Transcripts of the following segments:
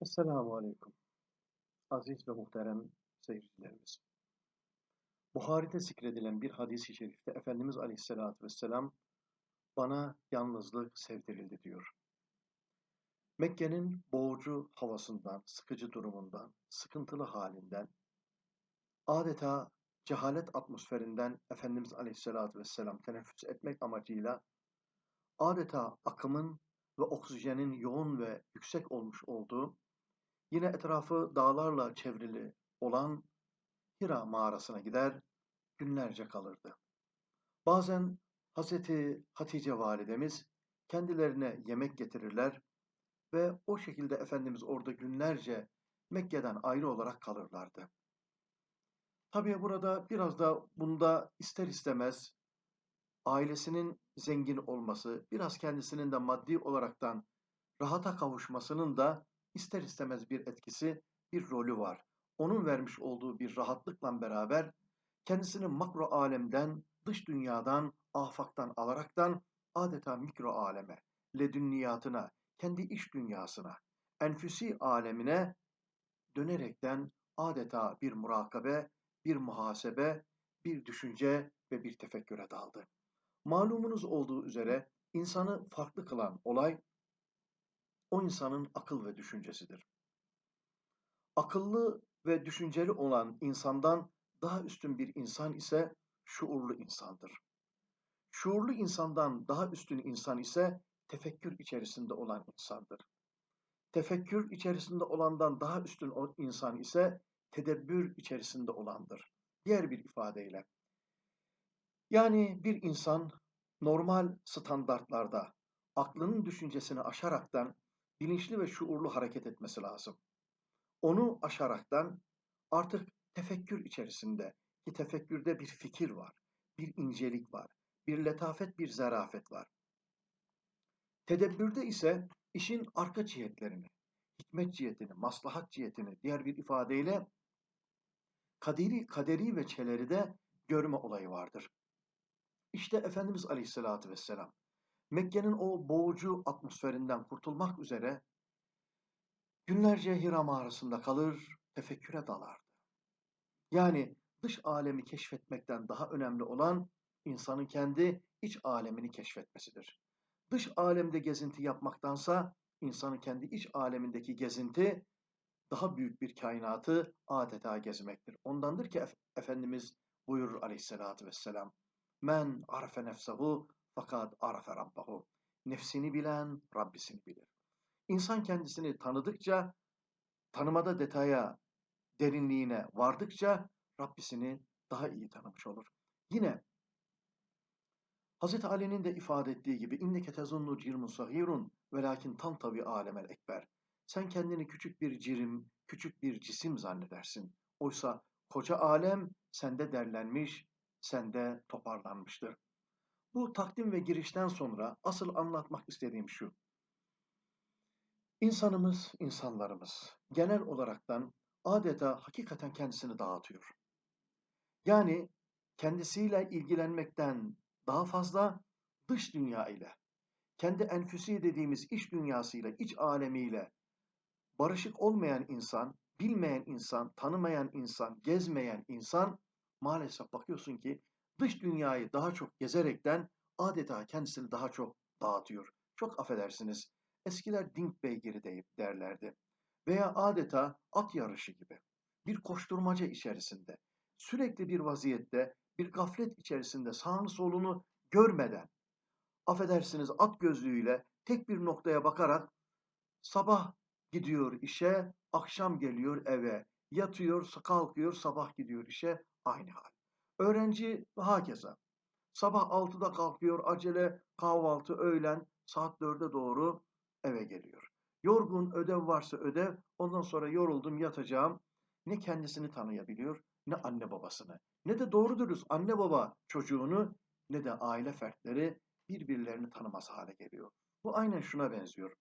Esselamu Aleyküm. Aziz ve muhterem seyircilerimiz. Buhari'de zikredilen bir hadis-i şerifte Efendimiz Aleyhisselatü Vesselam bana yalnızlık sevdirildi diyor. Mekke'nin boğucu havasından, sıkıcı durumundan, sıkıntılı halinden, adeta cehalet atmosferinden Efendimiz Aleyhisselatü Vesselam teneffüs etmek amacıyla adeta akımın ve oksijenin yoğun ve yüksek olmuş olduğu Yine etrafı dağlarla çevrili olan Hira mağarasına gider, günlerce kalırdı. Bazen Hazreti Hatice validemiz kendilerine yemek getirirler ve o şekilde Efendimiz orada günlerce Mekke'den ayrı olarak kalırlardı. Tabii burada biraz da bunda ister istemez ailesinin zengin olması, biraz kendisinin de maddi olaraktan rahata kavuşmasının da ister istemez bir etkisi, bir rolü var. Onun vermiş olduğu bir rahatlıkla beraber kendisini makro alemden, dış dünyadan, afaktan alaraktan adeta mikro aleme, ledünniyatına, kendi iş dünyasına, enfüsi alemine dönerekten adeta bir murakabe, bir muhasebe, bir düşünce ve bir tefekküre daldı. Malumunuz olduğu üzere insanı farklı kılan olay o insanın akıl ve düşüncesidir. Akıllı ve düşünceli olan insandan daha üstün bir insan ise şuurlu insandır. Şuurlu insandan daha üstün insan ise tefekkür içerisinde olan insandır. Tefekkür içerisinde olandan daha üstün insan ise tedebbür içerisinde olandır. Diğer bir ifadeyle. Yani bir insan normal standartlarda aklının düşüncesini aşaraktan bilinçli ve şuurlu hareket etmesi lazım. Onu aşaraktan artık tefekkür içerisinde ki tefekkürde bir fikir var, bir incelik var, bir letafet, bir zarafet var. Tedebbürde ise işin arka cihetlerini, hikmet cihetini, maslahat cihetini diğer bir ifadeyle kaderi, kaderi ve çeleri de görme olayı vardır. İşte Efendimiz Aleyhisselatü Vesselam Mekke'nin o boğucu atmosferinden kurtulmak üzere günlerce Hira mağarasında kalır, tefekküre dalardı. Yani dış alemi keşfetmekten daha önemli olan insanın kendi iç alemini keşfetmesidir. Dış alemde gezinti yapmaktansa insanın kendi iç alemindeki gezinti daha büyük bir kainatı adeta gezmektir. Ondandır ki Efendimiz buyurur aleyhissalatü vesselam. Men arafe nefsehu fakat arafe rabbahu. Nefsini bilen Rabbisini bilir. İnsan kendisini tanıdıkça, tanımada detaya, derinliğine vardıkça Rabbisini daha iyi tanımış olur. Yine Hz. Ali'nin de ifade ettiği gibi inneke tezunnu cirmun sahirun velakin tam tabi alemel ekber. Sen kendini küçük bir cirim, küçük bir cisim zannedersin. Oysa koca alem sende derlenmiş, sende toparlanmıştır. Bu takdim ve girişten sonra asıl anlatmak istediğim şu. İnsanımız, insanlarımız genel olaraktan adeta hakikaten kendisini dağıtıyor. Yani kendisiyle ilgilenmekten daha fazla dış dünya ile, kendi enfüsi dediğimiz iç dünyasıyla, iç alemiyle barışık olmayan insan, bilmeyen insan, tanımayan insan, gezmeyen insan maalesef bakıyorsun ki dış dünyayı daha çok gezerekten adeta kendisini daha çok dağıtıyor. Çok affedersiniz. Eskiler dink beygiri deyip derlerdi. Veya adeta at yarışı gibi. Bir koşturmaca içerisinde. Sürekli bir vaziyette, bir gaflet içerisinde sağını solunu görmeden, affedersiniz at gözlüğüyle tek bir noktaya bakarak sabah gidiyor işe, akşam geliyor eve, yatıyor, kalkıyor, sabah gidiyor işe, aynı hal. Öğrenci hakeza. Sabah 6'da kalkıyor, acele kahvaltı, öğlen saat 4'e doğru eve geliyor. Yorgun, ödev varsa ödev, ondan sonra yoruldum yatacağım. Ne kendisini tanıyabiliyor, ne anne babasını. Ne de doğru dürüst anne baba çocuğunu, ne de aile fertleri birbirlerini tanımaz hale geliyor. Bu aynen şuna benziyor.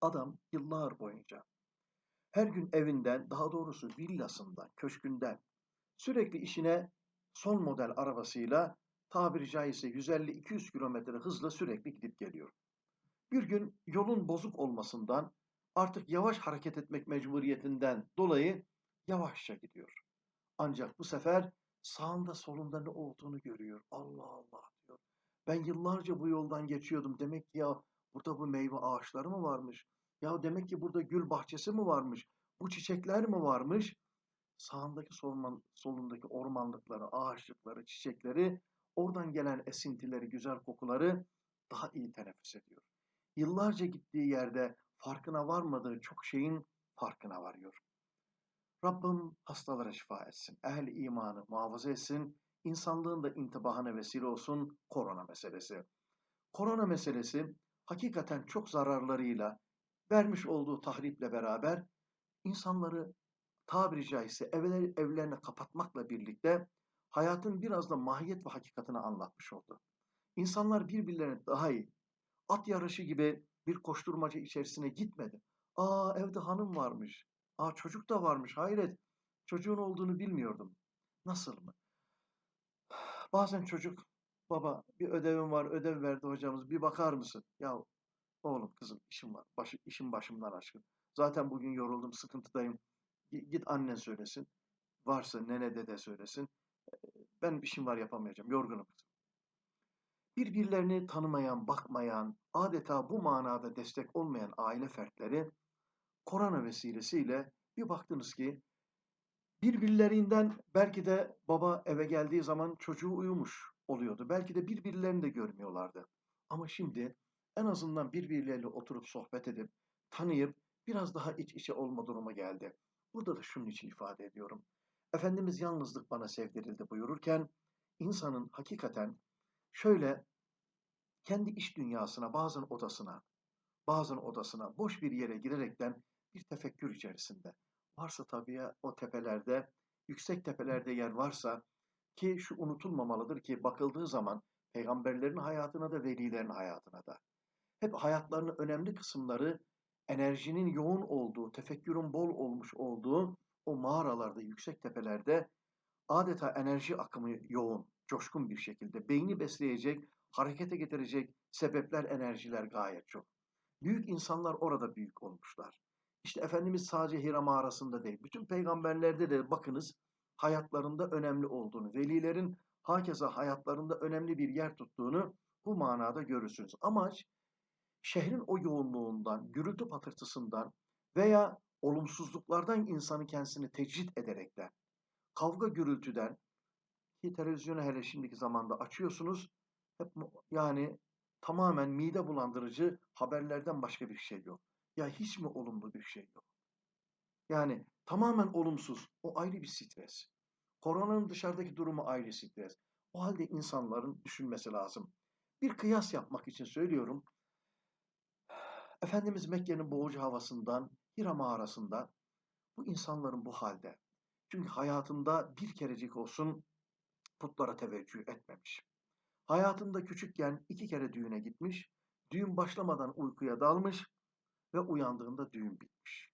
Adam yıllar boyunca her gün evinden, daha doğrusu villasından, köşkünden sürekli işine son model arabasıyla tabiri caizse 150-200 kilometre hızla sürekli gidip geliyor. Bir gün yolun bozuk olmasından artık yavaş hareket etmek mecburiyetinden dolayı yavaşça gidiyor. Ancak bu sefer sağında solunda ne olduğunu görüyor. Allah Allah diyor. Ben yıllarca bu yoldan geçiyordum. Demek ki ya burada bu meyve ağaçları mı varmış? Ya demek ki burada gül bahçesi mi varmış? Bu çiçekler mi varmış? Sağındaki solman, solundaki ormanlıkları, ağaçlıkları, çiçekleri, oradan gelen esintileri, güzel kokuları daha iyi teneffüs ediyor. Yıllarca gittiği yerde farkına varmadığı çok şeyin farkına varıyor. Rabbim hastalara şifa etsin, ehli imanı muhafaza etsin, insanlığın da intibahına vesile olsun korona meselesi. Korona meselesi hakikaten çok zararlarıyla, vermiş olduğu tahriple beraber insanları tabiri caizse evler, evlerine kapatmakla birlikte hayatın biraz da mahiyet ve hakikatini anlatmış oldu. İnsanlar birbirlerine daha iyi, at yarışı gibi bir koşturmaca içerisine gitmedi. Aa evde hanım varmış. Aa çocuk da varmış. Hayret. Çocuğun olduğunu bilmiyordum. Nasıl mı? Bazen çocuk baba bir ödevim var ödev verdi hocamız bir bakar mısın? Ya oğlum kızım işim var. Başı, işim başımdan aşkın. Zaten bugün yoruldum sıkıntıdayım. Git annen söylesin. Varsa nene dede söylesin. Ben işim var yapamayacağım. Yorgunum. Birbirlerini tanımayan, bakmayan, adeta bu manada destek olmayan aile fertleri korona vesilesiyle bir baktınız ki birbirlerinden belki de baba eve geldiği zaman çocuğu uyumuş oluyordu. Belki de birbirlerini de görmüyorlardı. Ama şimdi en azından birbirleriyle oturup sohbet edip, tanıyıp biraz daha iç içe olma durumu geldi. Burada da şunun için ifade ediyorum. Efendimiz yalnızlık bana sevdirildi buyururken insanın hakikaten şöyle kendi iş dünyasına, bazen odasına, bazen odasına boş bir yere girerekten bir tefekkür içerisinde. Varsa tabii o tepelerde, yüksek tepelerde yer varsa ki şu unutulmamalıdır ki bakıldığı zaman peygamberlerin hayatına da velilerin hayatına da hep hayatlarının önemli kısımları enerjinin yoğun olduğu, tefekkürün bol olmuş olduğu o mağaralarda, yüksek tepelerde adeta enerji akımı yoğun, coşkun bir şekilde beyni besleyecek, harekete getirecek sebepler, enerjiler gayet çok. Büyük insanlar orada büyük olmuşlar. İşte Efendimiz sadece Hira mağarasında değil, bütün peygamberlerde de bakınız hayatlarında önemli olduğunu, velilerin hakeza hayatlarında önemli bir yer tuttuğunu bu manada görürsünüz. Amaç şehrin o yoğunluğundan, gürültü patırtısından veya olumsuzluklardan insanı kendisini tecrit ederekten, kavga gürültüden ki televizyonu hele şimdiki zamanda açıyorsunuz, hep yani tamamen mide bulandırıcı haberlerden başka bir şey yok. Ya hiç mi olumlu bir şey yok? Yani tamamen olumsuz. O ayrı bir stres. Koronanın dışarıdaki durumu ayrı stres. O halde insanların düşünmesi lazım. Bir kıyas yapmak için söylüyorum. Efendimiz Mekke'nin boğucu havasından, Hira mağarasında bu insanların bu halde. Çünkü hayatında bir kerecik olsun putlara teveccüh etmemiş. Hayatında küçükken iki kere düğüne gitmiş, düğün başlamadan uykuya dalmış ve uyandığında düğün bitmiş.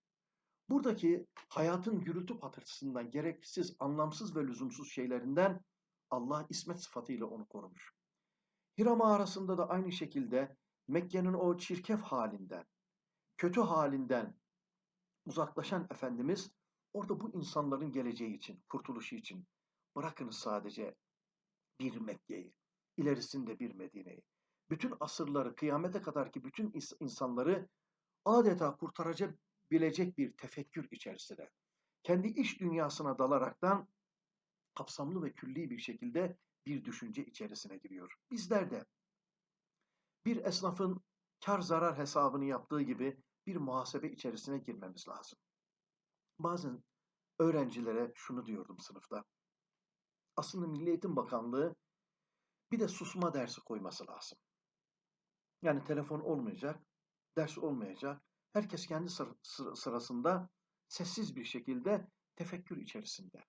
Buradaki hayatın gürültü patırtısından gereksiz, anlamsız ve lüzumsuz şeylerinden Allah ismet sıfatıyla onu korumuş. Hira mağarasında da aynı şekilde Mekke'nin o çirkef halinden, kötü halinden uzaklaşan Efendimiz orada bu insanların geleceği için, kurtuluşu için bırakınız sadece bir Mekke'yi, ilerisinde bir Medine'yi. Bütün asırları, kıyamete kadar ki bütün insanları adeta kurtarabilecek bir tefekkür içerisinde. Kendi iş dünyasına dalaraktan kapsamlı ve külli bir şekilde bir düşünce içerisine giriyor. Bizler de bir esnafın kar zarar hesabını yaptığı gibi bir muhasebe içerisine girmemiz lazım. Bazen öğrencilere şunu diyordum sınıfta. Aslında Milli Eğitim Bakanlığı bir de susma dersi koyması lazım. Yani telefon olmayacak, ders olmayacak. Herkes kendi sırasında sessiz bir şekilde tefekkür içerisinde,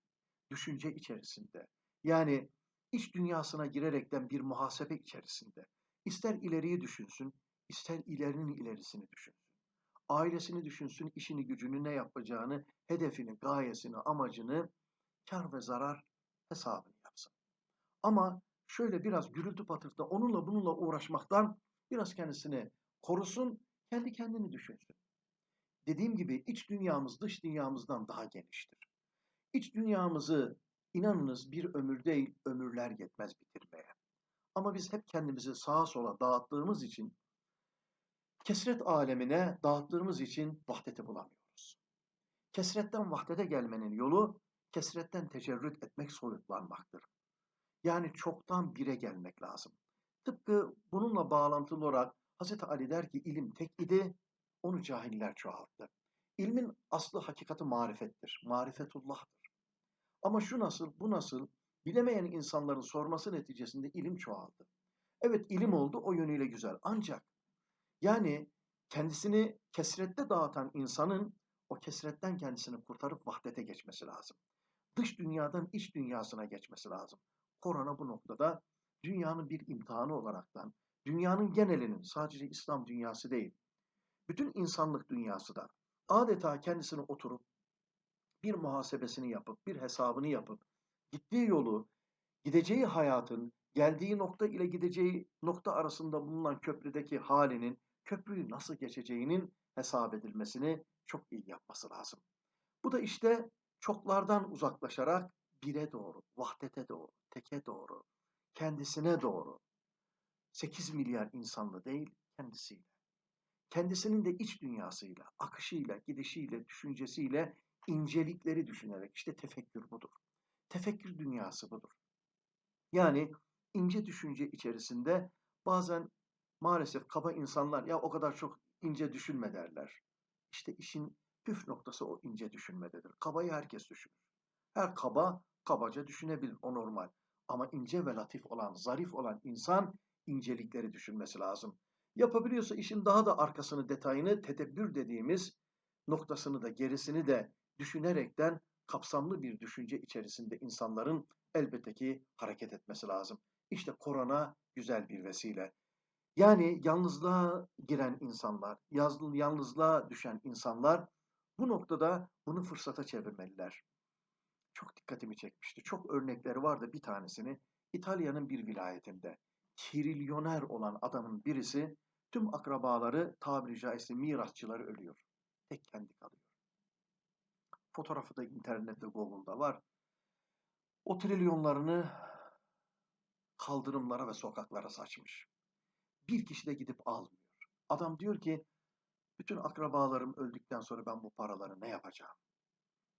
düşünce içerisinde. Yani iç dünyasına girerekten bir muhasebe içerisinde. İster ileriyi düşünsün, ister ilerinin ilerisini düşünsün. Ailesini düşünsün, işini gücünü ne yapacağını, hedefini, gayesini, amacını, kar ve zarar hesabını yapsın. Ama şöyle biraz gürültü patırtıda onunla bununla uğraşmaktan biraz kendisini korusun, kendi kendini düşünsün. dediğim gibi iç dünyamız dış dünyamızdan daha geniştir. İç dünyamızı inanınız bir ömür değil ömürler yetmez bitirmeye. Ama biz hep kendimizi sağa sola dağıttığımız için kesret alemine dağıttığımız için vahdeti bulamıyoruz. Kesretten vahdete gelmenin yolu kesretten tecerrüt etmek soyutlanmaktır. Yani çoktan bire gelmek lazım. Tıpkı bununla bağlantılı olarak Hz. Ali der ki ilim tek idi, onu cahiller çoğalttı. İlmin aslı hakikati marifettir. Marifetullah'tır. Ama şu nasıl, bu nasıl bilemeyen insanların sorması neticesinde ilim çoğaldı. Evet ilim oldu o yönüyle güzel. Ancak yani kendisini kesrette dağıtan insanın o kesretten kendisini kurtarıp vahdete geçmesi lazım. Dış dünyadan iç dünyasına geçmesi lazım. Korona bu noktada dünyanın bir imtihanı olaraktan, dünyanın genelinin sadece İslam dünyası değil, bütün insanlık dünyası da adeta kendisini oturup bir muhasebesini yapıp, bir hesabını yapıp, gittiği yolu, gideceği hayatın, geldiği nokta ile gideceği nokta arasında bulunan köprüdeki halinin, köprüyü nasıl geçeceğinin hesap edilmesini çok iyi yapması lazım. Bu da işte çoklardan uzaklaşarak bire doğru, vahdete doğru, teke doğru, kendisine doğru. 8 milyar insanlı değil, kendisiyle. Kendisinin de iç dünyasıyla, akışıyla, gidişiyle, düşüncesiyle incelikleri düşünerek işte tefekkür budur. Tefekkür dünyası budur. Yani ince düşünce içerisinde bazen maalesef kaba insanlar ya o kadar çok ince düşünme derler. İşte işin püf noktası o ince düşünmededir. Kabayı herkes düşünür. Her kaba kabaca düşünebilir o normal. Ama ince ve latif olan, zarif olan insan incelikleri düşünmesi lazım. Yapabiliyorsa işin daha da arkasını, detayını, tedebbür dediğimiz noktasını da gerisini de düşünerekten kapsamlı bir düşünce içerisinde insanların elbette ki hareket etmesi lazım. İşte korona güzel bir vesile. Yani yalnızlığa giren insanlar, yalnızlığa düşen insanlar bu noktada bunu fırsata çevirmeliler. Çok dikkatimi çekmişti. Çok örnekleri vardı bir tanesini. İtalya'nın bir vilayetinde trilyoner olan adamın birisi tüm akrabaları tabiri caizse mirasçıları ölüyor. Tek kendi kalıyor. Fotoğrafı da internette Google'da var. O trilyonlarını kaldırımlara ve sokaklara saçmış. Bir kişi de gidip almıyor. Adam diyor ki bütün akrabalarım öldükten sonra ben bu paraları ne yapacağım?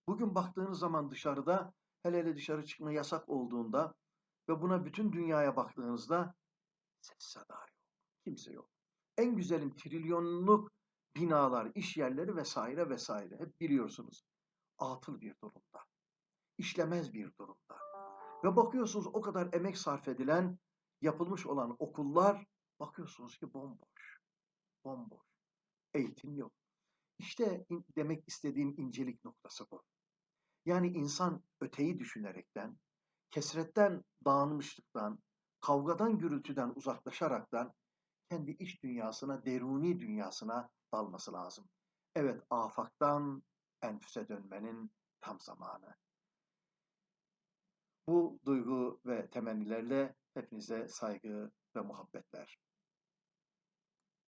Bugün baktığınız zaman dışarıda hele hele dışarı çıkma yasak olduğunda ve buna bütün dünyaya baktığınızda ses sada yok. Kimse yok. En güzelim trilyonluk binalar, iş yerleri vesaire vesaire hep biliyorsunuz. Atıl bir durumda. işlemez bir durumda. Ve bakıyorsunuz o kadar emek sarf edilen, yapılmış olan okullar bakıyorsunuz ki bomboş. Bomboş. Eğitim yok. İşte demek istediğim incelik noktası bu. Yani insan öteyi düşünerekten, kesretten, dağılmışlıktan, kavgadan, gürültüden uzaklaşaraktan kendi iç dünyasına, deruni dünyasına dalması lazım. Evet, afaktan enfüse dönmenin tam zamanı. Bu duygu ve temennilerle hepinize saygı ve muhabbetler.